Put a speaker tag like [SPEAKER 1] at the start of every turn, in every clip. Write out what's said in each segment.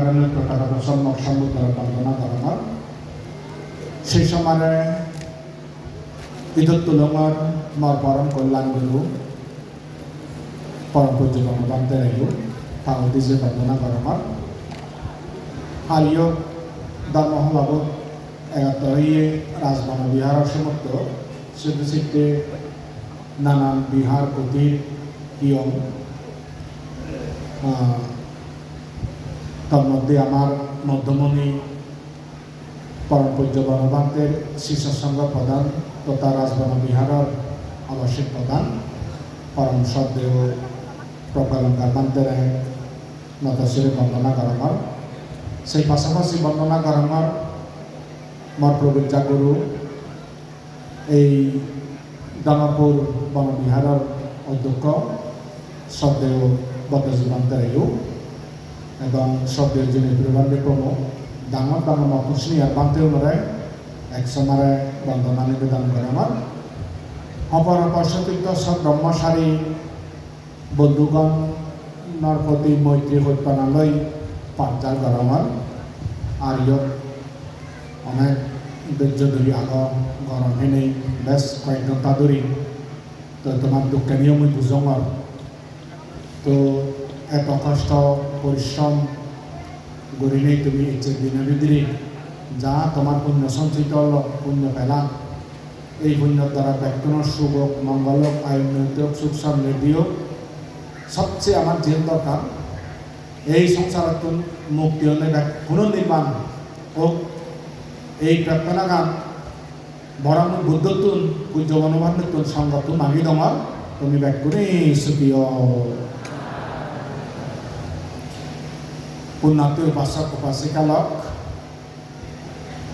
[SPEAKER 1] কারণে প্রকার সম্যক সম্বুদ্ধ বন্দনা ধর্মর সেই সময়ে ঈদত তুলঙর মর পরম কল্যাণ গুরু, পরম পূজ্য গণবান্তে রাইও তাও দিজে বন্দনা ধর্মর হারিও ধর্মহলাব এগাতরিয়ে রাজবন বিহারের সমস্ত সিদ্ধ সিদ্ধে নানান বিহার কুটির কিয়ম তার মধ্যে আমার মধ্যমণি পরম পূজ্য বনভান্তের শিষ্যসংঘ প্রধান তথা রাজবন বিহারের আবাসিক প্রধান। পরম সদেব প্রকালঙ্কার বান্তের নতশিরে বন্দনা গরমর সেই পাশাপাশি বন্দনা গরমর মর প্রবীরজা গুরু এই দামাপুর বনবিহারের অধ্যক্ষ সদেব বদ্ধজীবন্তেরায়ু এবং সদ্যের যিনি পরিবারের প্রমুখ ডাঙর ডাঙর নতুন আর বান্তে অনুরায় এক সময় বন্দনা নিবেদন করে আমার। অপর অপর সতীর্থ সব ব্রহ্মচারী, বন্ধুগণ, নরপতি, মৈত্রী হত্যানালয় পাঁচজার করে আমার। আর ইয়ত অনেক ধৈর্য ধরি আগ গরম হেনেই, বেশ কয়েক ঘণ্টা ধরি। তো তোমার দুঃখে নিয়মই বুঝং আর তো এত কষ্ট পরিশ্রম গরিলেই তুমি ইচ্ছে দিনে বিদিরি যা তোমার পুণ্য সঞ্চিত হল, পুণ্য পেলাম এই পুণ্যর দ্বারা ব্যক্তির শুভ মঙ্গলক আয়ুনৈতিক সুখ সমৃদ্ধি হোক সবচেয়ে আমার যে দরকার এই সংসারত মুক্তি হলে পুনর্নির্মাণ হোক এই প্রার্থনা গান বরং বুদ্ধতুন পূজ্য বনভান্বিতুন সংগতুন মাগি দমার তুমি ব্যক্তি সুখীয় পুণ্যাত্মীয় উপাসক উপাসিকালক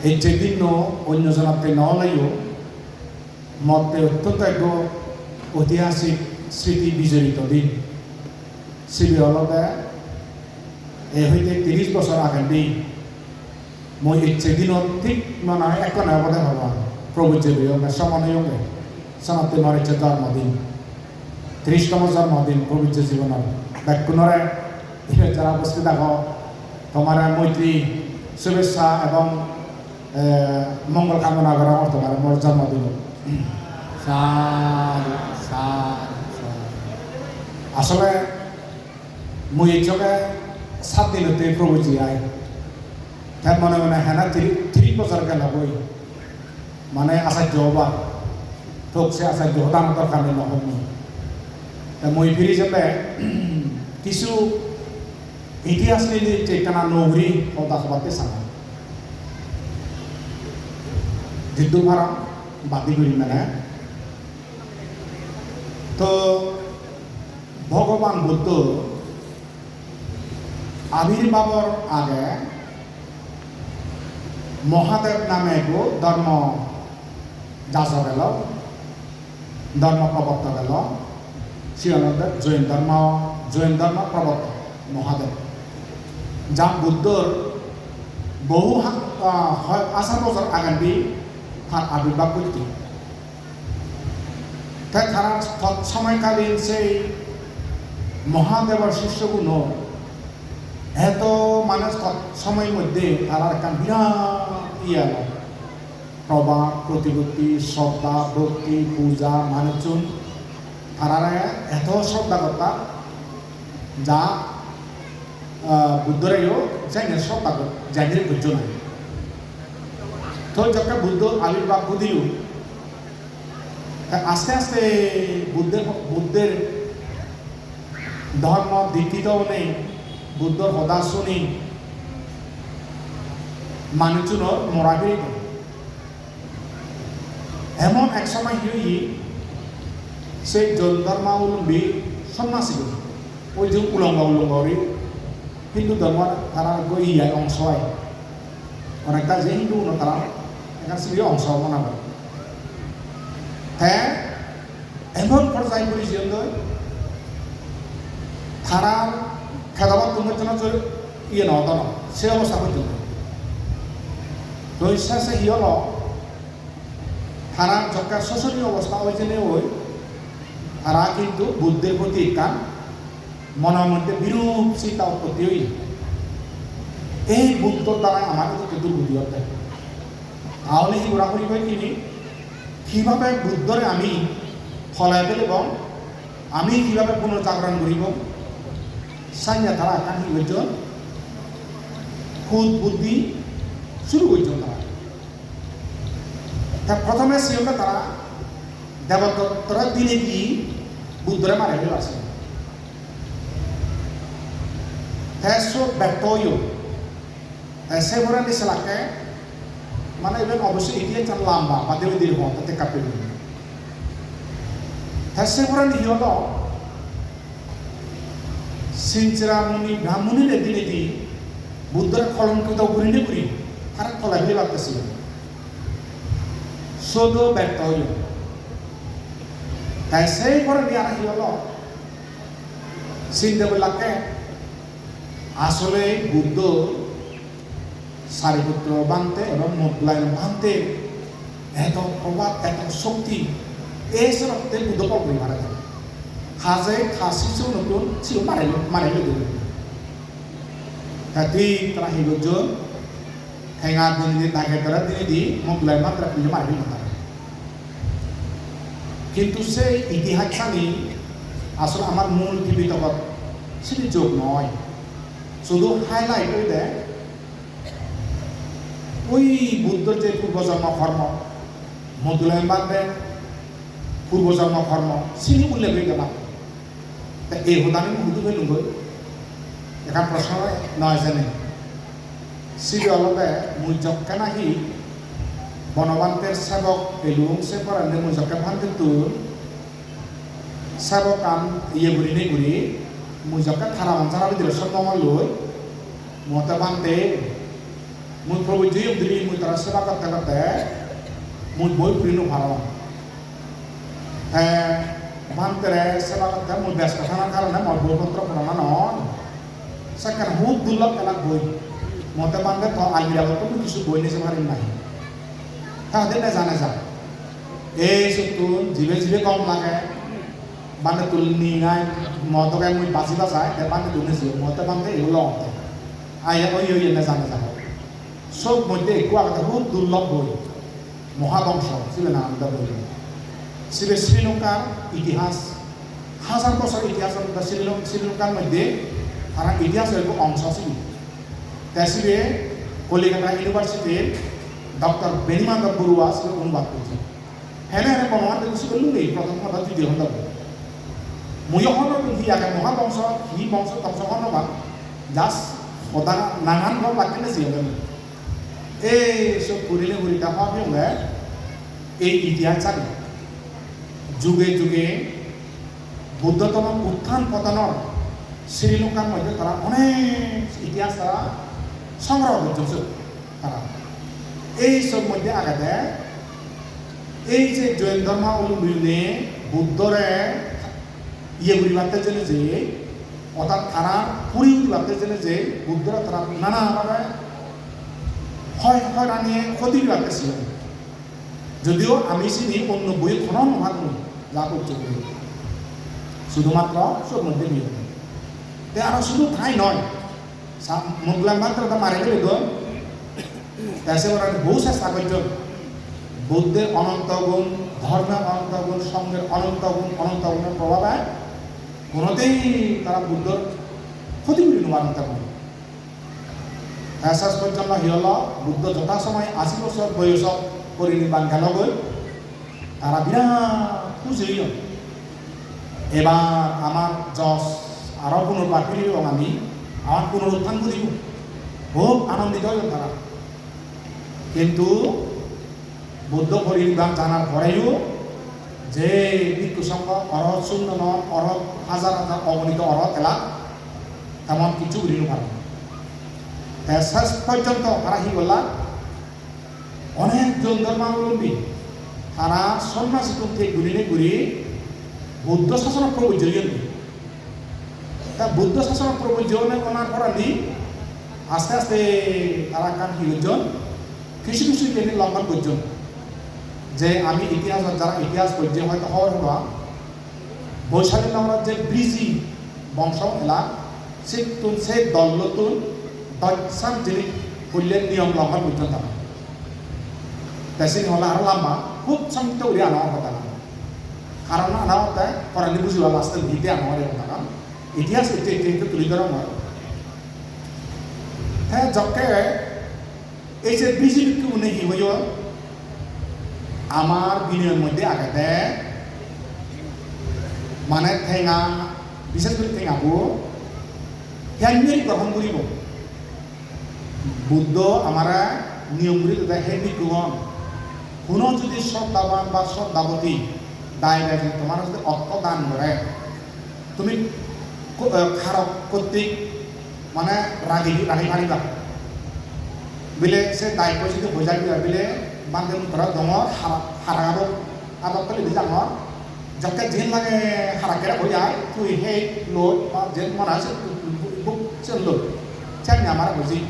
[SPEAKER 1] এই যেদিন অন্যজনকে নহলেও মতে অত্যন্ত এক ঐতিহাসিক স্মৃতি বিজড়িত দিন। শিবির অলতে এই হইতে তিরিশ বছর আগে দিন। মই ইচ্ছে দিনত ঠিক মানে এক নবদে ভবা প্রভু যে সমানয়ঙ্গে সনাতন মরিচ্ছে জন্মদিন ত্রিশতম জন্মদিন পবিত্র জীবনের ব্যাকুণরে যারা উপস্থিত থাকো তোমার মৈত্রী শুভেচ্ছা এবং মঙ্গল কামনা করা তোমার মোর জন্মদিন। আসলে মুই চোখে সাত দিনতে প্রভুজি আয় তার মনে মনে হ্যাঁ না ত্রিশ বছর গেল বই মানে আচার্য হবা। থকছে আচার্য হতাম দরকার নেই নহব তা মই ফিরি যাবে কিছু নগরী কথা সবাতে সারা দিদ্দু ভাড়া বাদি করি মানে। তো ভগবান বুদ্ধ আবির্ভাবর আগে মহাদেব নামে এক ধর্ম যাচ গেল ধর্ম প্রবর্তক গেল। শিয়ানন্দের জৈন ধর্ম জৈন ধর্ম প্রবর্তক মহাদেব যা বুদ্ধর বহু হাজার বছর আগে দি তার আবির্ভাব করতে তাই তারা তৎসময়কালীন সেই মহাদেবের শিষ্যগুলো এত মানুষ সময়ের মধ্যে তারা একটা বিরাট ইয়ে এলো প্রভাব প্রতিপত্তি শ্রদ্ধা, ভক্তি, পূজা, মানুষজন তারা এত শ্রদ্ধা করতা যা বুদ্ধরাইও জাইনের শ্রদ্ধা কর জাইনের বুঝছ নাই তো যখন বুদ্ধ আবির্ভাব বুঝিও আস্তে আস্তে বুদ্ধের বুদ্ধের ধর্ম দীক্ষিত নেই বুদ্ধর কথা শুনি মানুষজনের মরাবিরি এমন এক সময় হই সেই জৈন ধর্মাবলম্বী সন্ন্যাসী ওই যে উলঙ্গ হিন্দু ধর্ম তারা ইয়া অংশ হয় অনেকটা যে হিন্দু তারা এখানে সে অংশ মনে করে হ্যাঁ এমন পর্যায়ে পরিচিত তারার খেদাবাদ তোমার জন্য ইয়ে নয় না সে অবস্থা পর্যন্ত দৈশ্বাসে ই হল তারা যখন শোষণীয় অবস্থা হয়েছে ওই তারা কিন্তু বুদ্ধের প্রতি কান মনের মধ্যে বিরূপ চিন্তা উৎপত্তি হই এই বুদ্ধর দ্বারা আমার কিন্তু বুদ্ধি হতে তাহলে এই ঘোরাঘুরি করে কিনি কীভাবে বুদ্ধরে আমি ফলাই পেলাম আমি কীভাবে পুনর্জাগরণ করিব? সাইয়া তারা কি করছ খুদ বুদ্ধি শুরু করছ তারা। তা প্রথমে সিওকে তারা দেবদত্তরা দিনে কি বুদ্ধরে মারে ফেলে আছে Teso betoyo. Tese mura ni selake. Mana even obviously ini yang lamba. Pada di rumah tete kapil. Tese mura ni hiolo. Sinchira muni brahmuni le dini di. Buddha kolom kita buri ni buri. Karena kolom ni waktu sih. Sodo betoyo. আসলে বুদ্ধ সারিপুত্র বানতে এবং মোগলাইন বানতে এত প্রভাব এত শক্তি, এই সরতে বুদ্ধ পল্লী মারা যায় হাজে খাসি চৌ নতুন চিও মারাইল মারাইল দিল তাতে তারা হিগজ হেঙা দিনে তাকে তারা দিনে দি মোগলাই মাত্রা পুজো মারাইল কিন্তু সেই ইতিহাসখানি আসলে আমার মূল জীবিত সেটি যোগ নয় শুধু হাইলাইট হয়ে দেয় ওই বুদ্ধর যে পূর্বজন্ম কর্ম মধুলায়ন বাদে পূর্বজন্ম কর্ম চিনি উল্লেখ হয়ে গেলাম তা এই হুদানি হুদু হয়ে নুগৈ এখন প্রশ্ন নয় জানে সিরি অলপে মুজক্কে নাহি, বনবান্তের সেবক এলুং সে পরান্নে মুজক্কে ভান্তে তুর সেবক কাম ইয়ে গুড়ি নে গুড়ি মুজক্কে থারা মানসারা বিদিল সব লই মতে বান্তে মুই প্রভু জয়ম দিবি মুই তারা সেবা করতে করতে মুই বই প্রিনু ভালো। হ্যাঁ বান্তে সেবা করতে, মুই ব্যস্ত থাকার কারণে মোর বইপত্র পড়ানো নয়। সেখানে খুব দুর্লভ এলাক বই। মতে বান্ধে তো আলমিরাগত মুই কিছু বই নিছে পারি নাই। তাদের না জানে যা। এই সতুন জিবে জিবে কম লাগে। বান্ধে তুলনি নাই মতকে মুই বাঁচি বাঁচাই বান্ধে তুলিছি মতে বান্ধে এগুলো অন্তে আয়া ওই ওই না জানে যা সব মধ্যে একটু আগে খুব দুর্লভ বই মহাবংশ শিবে না আলাদা বই শিবে শ্রীলঙ্কার ইতিহাস হাজার বছর ইতিহাস শ্রীলঙ্কা শ্রীলঙ্কার মধ্যে তারা ইতিহাসের অংশ ছিল তাই শিবে কলিকাতা ইউনিভার্সিটির ডক্টর বেনিমাধব বড়ুয়া শিবে অনুবাদ করছে হ্যাঁ হ্যাঁ প্রমাণ শিবে লুঙ্গি প্রথম কথা তৃতীয় খন্ড মুয়খন হি আগে মহাবংশ হি বংশ বংশ খণ্ডবাদ জাষ্ট সদা নানান ঘর লাগেনে জিয়াবেন এই সব ঘুরিলে ঘুরি দেখা হবে এই ইতিহাস জানি যুগে যুগে বুদ্ধতম উত্থান পতনের শ্রীলঙ্কার মধ্যে তারা অনেক ইতিহাস তারা সংগ্রহ করছে তারা এই সব মধ্যে আগাতে এই যে জৈন ধর্ম অবলম্বনে বুদ্ধরে ইয়ে করিবার জন্য যে, অর্থাৎ তারা পুরী উঠিবার জন্য যে, বুদ্ধরা তারা নানাভাবে হয় হয়রানিয়ে ক্ষতি রাখতেছিল যদিও আমি চিনি, অন্য বই কোনো মহাত্ম যা করছে শুধুমাত্র সব মধ্যে নিয়ে। তে আরও শুধু তাই নয় মোগলাম মাত্র মারে গেলে গো। তাসে ওরা বহু চেষ্টা করছেন বুদ্ধের অনন্ত গুণ, ধর্মের অনন্ত গুণ, সঙ্গের অনন্ত গুণ, অনন্ত গুণের প্রভাবে কোনোতেই তারা বুদ্ধর ক্ষতি করি নোবানতে পারে শেষ পৰ্যন্ত সিহঁত বুদ্ধ যথাসময় আশী বছৰ বয়সত পৰিনিৰ্বাণ গেলগৈ তারা বিরাট খুশি এবার আমার যশ আরও পুনর্বার ফিরিব আমি, আমার পুনরুত্থান করিব খুব আনন্দিত হইল তারা। কিন্তু বুদ্ধ পরিনির্বাণ জানার পরেও যে ভিক্ষু সংঘ অরহত শূন্য নন অরহত হাজার হাজার অগণিত অরহত এলা, তেমন কিছু করিল পারে শেষ পর্যন্ত তারা কি বললা অনেক জন ধর্মাবলম্বী তারা সন্ন্যাসী থেকে ঘুরিনে ঘুরি বুদ্ধ শাসন প্রবর্জন তা বুদ্ধ শাসন প্রবর্জনে ওনার পর নি আস্তে আস্তে তারা কান করছেন কিছু কিছু লঙ্ঘন করছেন যে আমি ইতিহাস যারা ইতিহাস পড়ছে হয়তো হওয়ার হওয়া। বৈশালী নামরা যে ব্রিজি বংশ এলা সে তুন সে দল নতুন দশান যিনি করলেন নিয়ম লঙ্ঘন পর্যন্ত দেশে হলে আরও লম্বা। খুব সংক্ষিপ্ত করে আনা কথা না কারণ আনা হতে ফরানি বুঝিবা লাস্টে ভিতে আনা হলে কথা কারণ ইতিহাস এটি এটি এটি তুলি ধরা হয় হ্যাঁ যকে এই যে বিজেপিকে উনি হি হইও আমার বিনয়ের মধ্যে আগাতে মানে ঠেঙা, বিশেষ করে ঠেঙাবো হেনমেরি গ্রহণ করিব বুদ্ধ আমারা নিয়মগুলি তাদের হেনমি গ্রহণ কোনো যদি শ্রদ্ধাবান বা শ্রদ্ধাবতী দায় রাখে তোমার যদি অর্থ দান করে তুমি খারাপ কর্তৃক মানে রাগি রাগি পারিবা বিলে, সে দায়িত্ব যদি বোঝাই বিলে বান্ধে মুখরা দङ হারাগাবো আদব কলে বিজাঙ যাকে যেন লাগে হারাকেরা বোঝায় তুই হে লোড বা যেন মনে আছে বুক চেন লোড চেন আমার বুঝি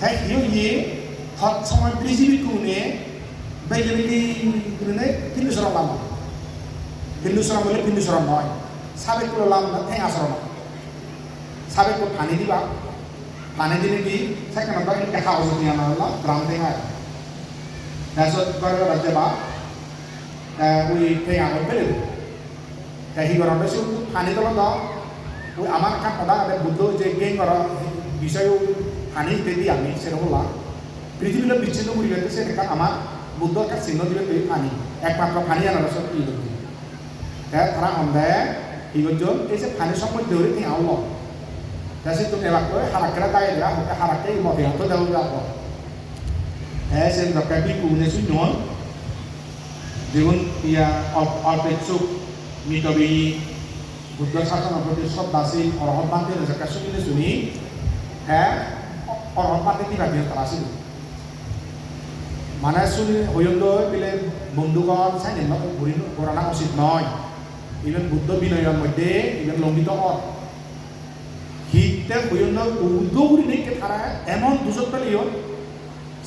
[SPEAKER 1] হ্যাঁ হিও ইয়ে হট সময় পৃথিবী কুনে বেগেলি কুনে কিন্তু সরম লাম কিন্তু সরম বলে কিন্তু সরম নয় সাবেক লাম না ঠেঙা সরম সাবেক কো পানি দিবা পানি দিলে দি সেখানে তো এটা খাওয়া যদি আনা হলো? গ্রাম ঠেঙা তাৰপিছত কৰে ৰাজ্য বা? ওই ঠেঙা করে ফেলে তা হি গরম বেশি পানি তলত ওই আমার কান কথা ada বুদ্ধ যে গেং করা বিষয় পানি দিদি আমি সেরকম লাগ পৃথিবীতে বিচ্ছিন্ন করি গেছে সেটা আমার বুদ্ধ একটা চিহ্ন দিবে তুই পানি, একমাত্র পানি আনার সব কি করবি? হ্যাঁ তারা অন্ধে, কি করছ? এই যে পানি সম্পদ ধরে তুই আউল তাই তুমি এবার করে হারাকেরা দায় দেওয়া হোক হারাকে মতে হাতে দেওয়া যাব হ্যাঁ সে দরকার বি কুনে শুনুন দেখুন ইয়া অল্পেচ্ছুক মিতবি বুদ্ধ শাসনৰ প্ৰতি শ্ৰদ্ধাশীল অৰহত বান্ধে জাকা শুনিলে শুনি হে অৰহত বান্ধে কিবা তারা আছিল মানে শুনি হইলৈ বিলে বন্ধুগণ চাই নিম্ন ঘূৰি ঘূৰণা উচিত নহয় ইভেন বুদ্ধ বিনয়ৰ মধ্যে ইভেন লম্বিত হয় হিতে হইল উদ্ধ ঘুরি নেই তারা এমন দুজক পেলিও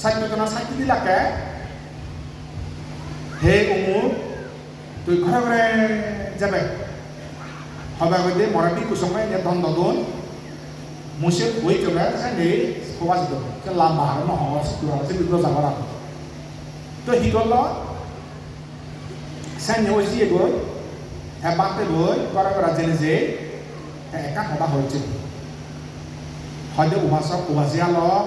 [SPEAKER 1] সাত্যতনা সাক্ষী দিলাকে হে অমুক তুই ঘরে ঘরে যাবে। হবে হইতে মরাঠি কুসংখ্যায় যে দ্বন্দ্ব দোন। মুসে বই চলে সাইনে খোৱাজ দিওঁ যে লাভ বাহাৰ নহয় চিকুৰা আছে বিগ্ৰ যাব লাগে তো সি গ'ল সাইনে ওই দিয়ে গৈ এবাৰতে গৈ ঘৰে ঘৰে জেনে যে একা সভা হৈছে হয়তো উভাসক উভাসিয়ালক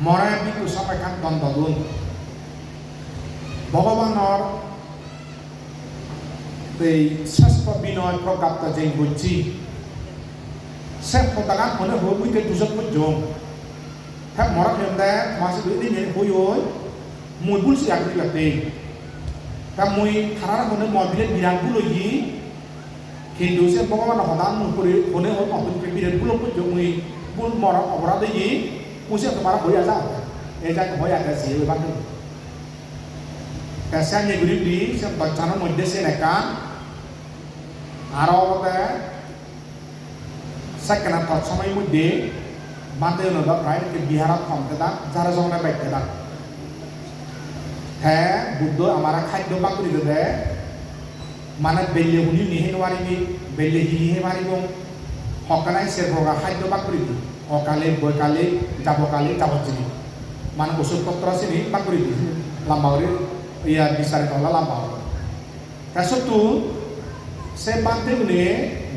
[SPEAKER 1] মৰে বিকুচক একান দ্বন্দ্ব দোন ভগৱানৰ এই শ্রেষ্ঠ বিনয় প্রকাপ্ত যে বুঝছি সে পতাকান মনে হই বুঝতে দুজন বুঝম হ্যাঁ মরা ফেমদা মাসে দুই দিন হই হই মই বুলছি আগলি লাগতে তা মই খারার মনে মবিলে বিরাটগুলো ই হিন্দু সে ভগবান হদান মুই করে হনে হই মবিলে বিরাটগুলো বুঝম মই বুল মরা অপরাধ ই মুই সে তোমার হই আসা এই যাক হই আসা সে ওই বান্ধব Kasihan yang gede di sebacana mode senekan আরবতে সেকেন্ড থট সময় মধ্যে বাদে নদা প্রায় বিহারত কমতে দা যারা জমনে বাইতে দা হ্যাঁ বুদ্ধ আমার খাদ্য বাকুরি দে মানে বেলে হুনি নিহে নোৱাৰিবি বেলে হিহে মাৰিব। সকালে চেৰভগা খাদ্য বাকুৰি দি অকালে বৈকালে যাবকালে যাবজিনি মানে ওষুধ পত্ৰ চিনি বাকুৰি দি লাম্বাউৰি ইয়া বিচাৰি তলা লাম্বাউৰি তাৰপিছতো se bante une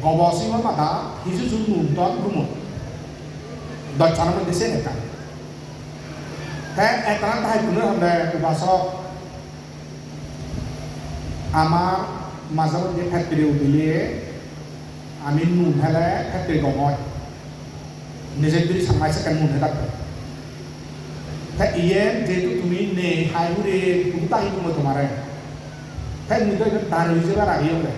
[SPEAKER 1] gobosi ma mata hisu su nun ton rumut dot chana ma dise neka te etran tai kuno hande ubasok আমার যে ফ্যাক্টরি উঠিলে আমি নুন হেলে ফ্যাক্টরি গময় নিজে যদি সামাই সেকেন্ড নুন হেলা তা ইয়ে যেহেতু তুমি নেই হাই উড়ে তুমি তাই তুমি তোমার তাই মুই তো তার হয়েছে বা রাগি হবে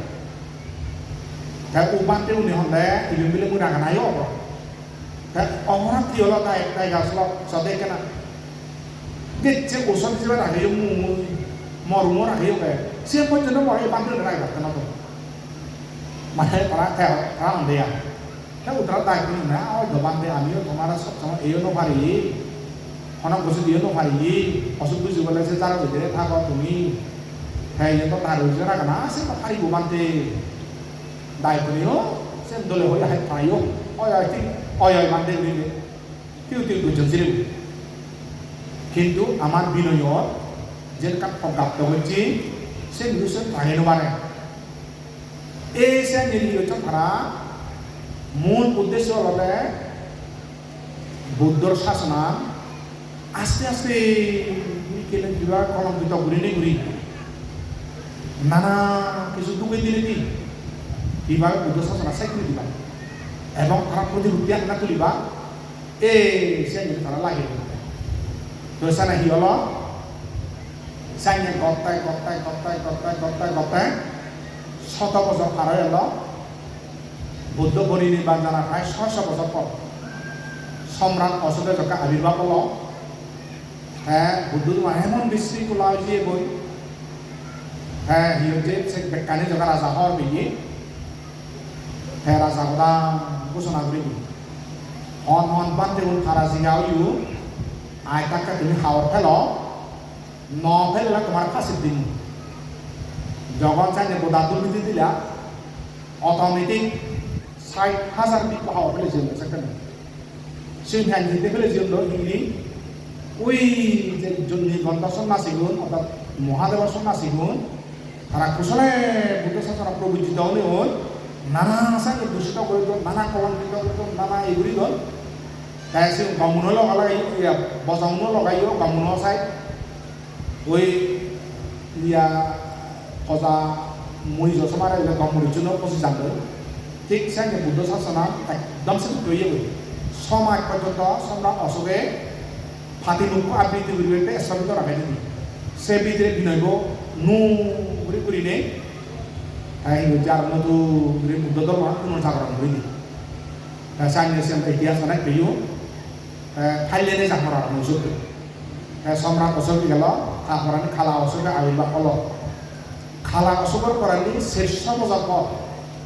[SPEAKER 1] Kayak umat itu nih honda, ibu bilang mudah kan ayo bro. Kayak orang tiolo kayak kayak gaslok, sate kena. Gece usan sih ada yang mu mau rumah ada yang yang panggil ada yang kenapa? Mana para kayak orang dia. Kayak utara tak ini nah, oh depan dia ambil kemarin sama iyo no hari. Orang bosnya dia no hari. Maksud gue juga lagi secara berbeda, tak kau tumi. Kayak yang tuh taruh jarak kan, sih hari gue mante. đại của nó xem tôi là hội đại phải không ôi ai tin অয় অয় মানতে উড়িলে তিউ তিউ দুজন ছিল কিন্তু আমার বিনয়ত যে প্রাপ্ত হচ্ছে সে নিউজ ভাঙে নেবারে এই সে নির্বাচন তারা মূল উদ্দেশ্য হলে বুদ্ধর শাসনা আস্তে আস্তে কেলে কিবা কলঙ্কিত ঘুরি নে ঘুরি নানা কিছু ডুবে দিলে কি কিবা বুদ্ধ শাসনা চাকরি দিবা এবং তারা প্রতিরূপী আনা তুলিবা এই সে তারা লাগে তো সানা হি হলো সাইনে গত্তায় গত্তায় গত্তায় গত্তায় গত্তায় গত্তায় শত বছর পার হয়ে এলো বুদ্ধ পরিনির্বাণ জানা প্রায় ছয়শো বছর পর সম্রাট অশোকের যখন আবির্ভাব হলো। হ্যাঁ বুদ্ধ তোমার এমন বিশৃঙ্খলা হয়েছে বই হ্যাঁ হি হচ্ছে সে বেকানি যখন রাজা হওয়ার বেরিয়ে হ্যাঁ রাজা কথা ঘোষণা করে হন হন বান্ধে উন খারা জিগাও ইউ আয় টাকা তুমি হাওয়ার ফেলো। ন ফেললে তোমার ফাঁসির দিন। যখন চাইলে বোধা দুর্নীতি দিলা অটোমেটিক ষাট হাজার বিপ্লব হাওয়া ফেলেছিল সেখানে সেই ফ্যান দিতে ফেলেছিল ইংলি ওই যে নির্গন্ধ সন্ন্যাসীগুণ অর্থাৎ মহাদেবের সন্ন্যাসীগুণ তারা কুশলে বুদ্ধ শাসন প্রবৃত্তিত হলে হল নানা সাইকে দূষিত করে দিল, নানা কলঙ্কিত করে দিল, নানা এগুলি দিল তাই সে গমুনো লগালাই বজাউনো লগাইও, গমুনো চাই ওই ইয়া কজা মুড়ি জসমারে গমুড়ির জন্য পঁচিশ জানতো ঠিক সাইকে বুদ্ধ শাসনা একদম সে তৈরি করি সমাজ পর্যন্ত সম্রাট অশোকে ফাতিমুখু আবৃত্তি করিবে স্থগিত রাখাই দিবি সে ভিতরে বিনয়ব নু করে করি নেই এই যার মতো বুদ্ধ ধর্ম পুনর্জাগরণ হয়নি সাইনে সে ইতিহাস অনেক পেয়েও ফাইলেনে জাহরা নজুক সম্রাট অশোক গেল। তারপর খালা অশোকে আবির্ভাব হলো খালা অশোকের করানি শেষ প্রজন্ম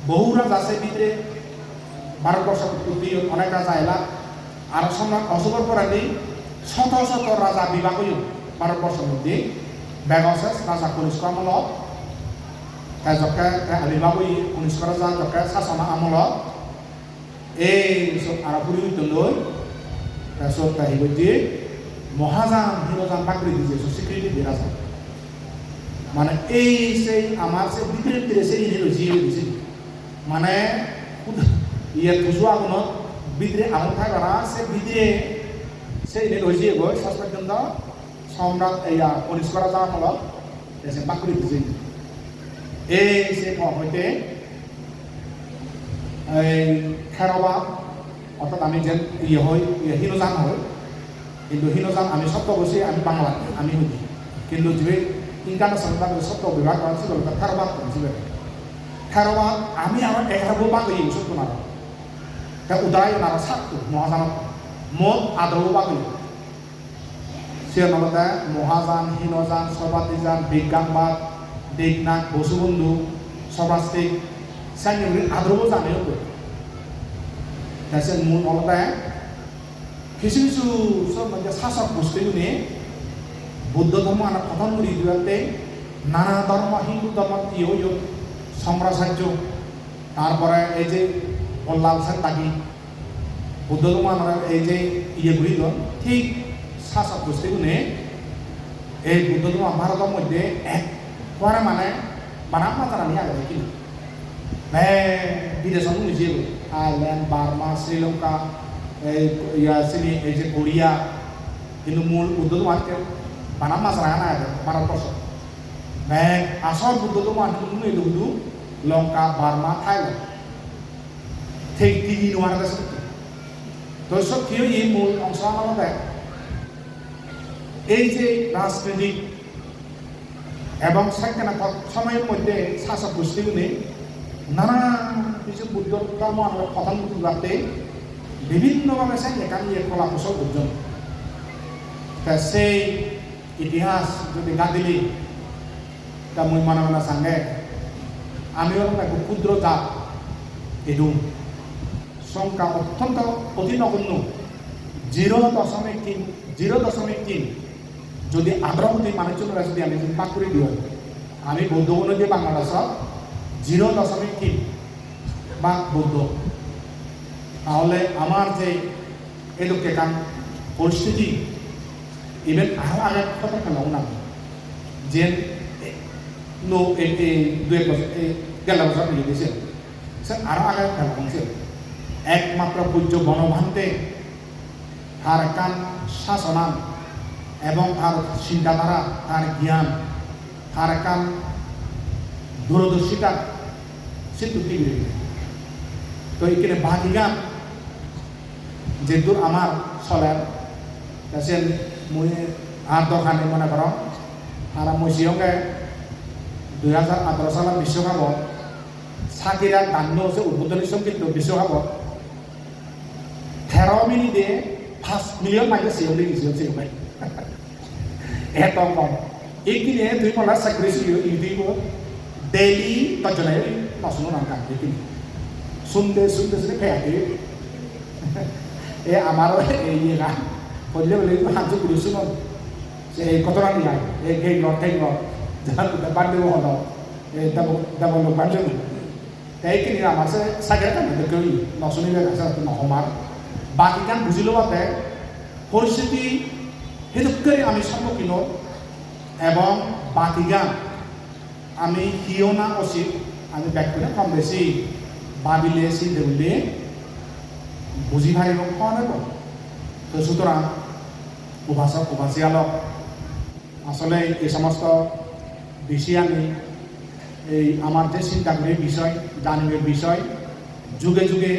[SPEAKER 1] বহু রাজা আছে ভিতরে ভারতবর্ষ অনেক রাজা এলা আর সম্রাট অশোকের করানি শত শত রাজা বিবাহ ভারতবর্ষের মধ্যে বেগসেস রাজা কনিষ্ক আমলত যকে আবির্ভাব কনিষ্ক রাজা যকে শাসন আমলত এই আরপুরি হইতলৈ তাৰপিছত আহিব দিয়ে মহাজান হিরোজান বাকরি দিয়েছে স্বীকৃতি দিয়ে রাজা মানে এই সেই আমার সে ভিতরে সেই হিরো জিয়ে দিছিল মানে ইয়ে খুজুয়া গুণত ভিতরে আমল থাকা সে ভিতরে সেই এনে রয়েছে গৈ শেষ পর্যন্ত সম্রাট এয়া পরিষ্কার যাওয়ার ফলত সে বাকরি দিছিল এই সে হইতে এই খেরবা অর্থাৎ আমি যেন ইয়ে হই ইয়ে হীনজান হই কিন্তু হিনজান আমি সত্য কৈছে, আমি বাংলা আমি শুনি। কিন্তু যে ইণ্টাৰনেশ্যনেল বাদ সত্য বিভাগ কৰা আছিল থেৰবাদ কৰিছিলে থেৰবাদ আমি আমাৰ এঘাৰব বাদ হৈ গৈছোঁ তোমাৰ তে উদায় নাৰা চাকটো মহাজানত মন আদৰো বাদ হৈ সিয়ে লগতে মহাজান, হীনজান সৰ্বাধিজান বিজ্ঞানবাদ, দিগনাগ, বসুবন্ধু, সৰ্বাস্তিক চাই আদৰব জানেও তাৰপিছত মোৰ লগতে কিছু কিছু সব মানে শাসক গোষ্ঠীগুলি বৌদ্ধ ধর্ম আনা পতন করি দিবাতে নানা ধর্ম হিন্দু ধর্ম ইয়ে ইয়ে সম্রাসাহ্য তারপরে এই যে পল্লাল স্যার তাকি বৌদ্ধ ধর্ম আনার এই যে ইয়েগুলি ঠিক শাসক গোষ্ঠীগুলি এই বৌদ্ধ ধর্ম ভারতের মধ্যে একবারে মানে বানা পাতারা নিয়ে আগে কিনা বিদেশ অনুযায়ী থাইল্যান্ড বার্মা শ্রীলঙ্কা ইয়া যে কোরিয়া কিন্তু মূল বুদ্ধ মানকে বানাম মাছ রাখা নাই ভারতবর্ষ মেঘ আসল বুদ্ধ মান কিন্তু এই দুধু লঙ্কা বার্মা থাইল্যান্ড ঠিক তিনি নোয়ার কাছে তো সব কি এই মূল অংশ আমাদের এই যে রাজনৈতিক এবং সেখানে সময়ের মধ্যে শাসক গোষ্ঠীগুলি নানা কিছু বুদ্ধ ধর্ম আমরা প্রধান রাখতে বিভিন্নভাবে সে এখানে ইয়ে কলা কুশল অর্জন তা সেই ইতিহাস যদি গাদিলি তা মই মনে মনে সাঙ্গে আমি হলাম এক ক্ষুদ্র জাত এদুম সংখ্যা অত্যন্ত অতি নগণ্য জিরো দশমিক তিন জিরো দশমিক তিন যদি আগ্রহতি মানুষজনরা যদি আমি যদি পাক করে দিও আমি বৌদ্ধ অনুযায়ী বাংলাদেশত জিরো দশমিক তিন বা বৌদ্ধ তাহলে আমার যে এলোকে কাম পরিস্থিতি ইভেন আগে কথা কেন না, যে নো দুই এক বছর গেল বছর নিয়ে গেছে। স্যার আরও আগে খেলা একমাত্র পূজ্য গণভান্তে তার কান শাসনান এবং তার চিন্তাধারা তার জ্ঞান, তার কান দূরদর্শিতা, সে তুটি তো এখানে বাকি গান যেহেতু আমার চলেন তাছেন মুই আর দোকানে মনে করো আর মই সিয়ংকে দুই হাজার আঠারো সালের বিশ্বকাপত সাকিরা গান্য হচ্ছে উদ্বোধনী সংগীত বিশ্বকাপত তেরো মিনিটে পাঁচ মিলিয়ন মানুষ দিয়ে গেছিল সিয়ং এত কম। এইখিনি দুই মালা চাকরি ইউটিউব ডেইলি তজনাই নচনো নাম এইখিনি। শুনতে শুনতে শুনে ফেয়াকে এ আমারও এই গান বললে বলে হাঁচু ঘুরেছিল যে এই কতটা নিয়ে এই গেই লট ঠেক লট যার বান্ধব হল এই ডাবল লোক বান্ধব এইখিনি আমার সে সাইকেল কাম দেখি নচনিলে গাছে নহমার বাকি গান বুঝিল বাদে পরিস্থিতি হেতুকরে আমি সম্মুখীন এবং বাকি গান আমি হিও না উচিত আমি ব্যক্তিগত কম বেশি ভাবিলে চিন্তা করলে বুঝি ভাবিব কোৱা নাই তো সুতরাং উভাসক উভাসিয়ালক আসলে এই সমস্ত বিষয় আমি এই আমার যে চিন্তাগুলির বিষয় জানিবের বিষয়, যুগে যুগে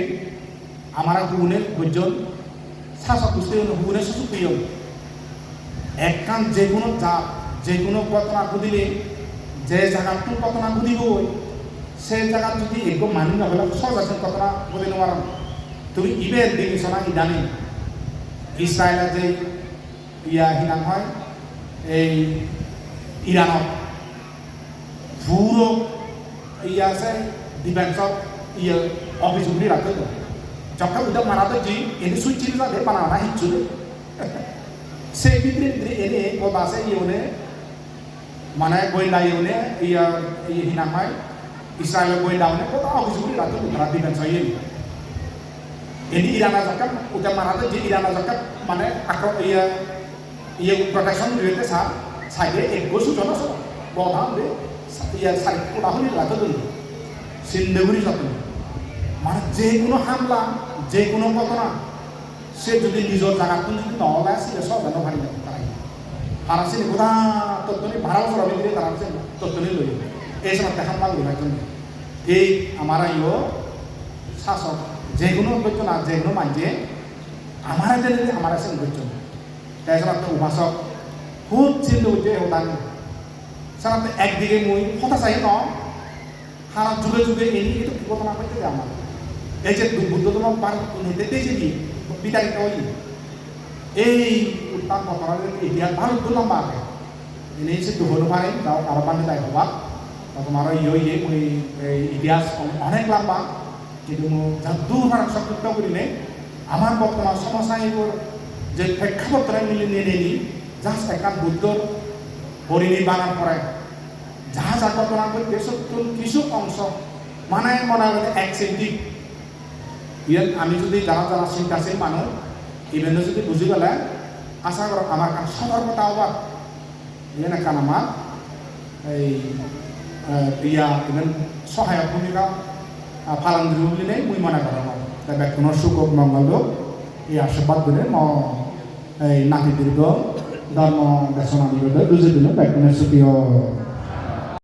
[SPEAKER 1] আমরা হুগুনে বৈজন শাসক হুগুনে শুধু প্রিয় একখান যে কোনো জাত, যে কোনো ঘটনা বুঝিলে যে জায়গাটো ঘটনা বুঝিব সেই জায়গাত যদি একো মানি নহ'লে আছে ঘটনা বুঝি নোৱাৰা। তুমি ইবে দেখিছনা ইদানি ইছৰাইলত যে ইয়া সিনাম হয়? এই ইৰাণত পুরো ইয়া আছে ডিফেন্সত ইয়ে দিয়ে রাখতে তো যখন উদক মারাতে যে এনে সুইচ চিনি যাবে বানানা হিচ্ছু সেই ভিতরে ভিতরে এনে ও বাসে ইউনে মানে গোয়েন্দা ইউনে ইয়া ইয়ে হিনাম হয়? ইসরায়েলের গোয়েন্দা উনি কত দিয়ে রাখতে তারা ডিফেন্স হয় ini Irana Zakat udah marahnya di Irana Zakat mana akro iya iya protection di itu sah saya ego sudah nasi bawa deh iya saya udah huni lah tuh সিন্দেগুড়ি যত্ন মানে যে কোনো হামলা যে কোনো ঘটনা সে যদি নিজের জায়গাটো যদি নহলে আসলে সব জানো ভারি যাবে তারাই তারা সে গোদা তত্ত্বনি ভাড়া বছর ভিতরে তারা সে তত্ত্বনি লই এই সময় পাল জন্য এই আমার ইয়ে শাসক যে কোনো ধৈর্য না যে কোনো মানছে আমার জেনে আমার আছে ধৈর্য তাই জন্য উপাসক খুব চিন্তা করছে হতান সাধারণত একদিকে মই কথা চাই ন? হারা যুগে যুগে এনে এটা ঘটনা যে আমার এই যে বুদ্ধ ধর্ম পার নিতে যে কি? বিতাড়িত হই এই উত্তাপ ঘটনার ইতিহাস দু লম্বা আছে এনেই সে দুহনো পারে গাঁও কারও পানি তাই হবা তোমার ইয়ে ইয়ে ইতিহাস অনেক লম্বা। কিন্তু দূর ফারাক সংযুক্ত করিলে আমার বর্তমান এইবোৰ যে প্ৰেক্ষাপটৰে মিলি নিলেনি জাষ্ট একান বুদ্ধৰ পরিনির্বাণের পরে যাহা যা ঘটনা করতে সত্তর কিছু অংশ মানে মনে হয় একসেন্টিক ইয়াত আমি যদি যারা যারা চিন্তাশীল মানুহ ইভেনে যদি বুঝি গেলে, আশা করো আমার কান সতর্কতা হবার ইভেন একান আমার এই ইয়া ইভেন সহায়ক ভূমিকা বুলি মুই মনে কৰোঁ তাই ব্যক্তিনৰ সুখ মংগল এই আশীর্বাদ দিলে ম, এই নাতি দীর্ঘ ধর্ম দেশনা নিবলৈ বুজি দিলোঁ ব্যক্তিনে সুখী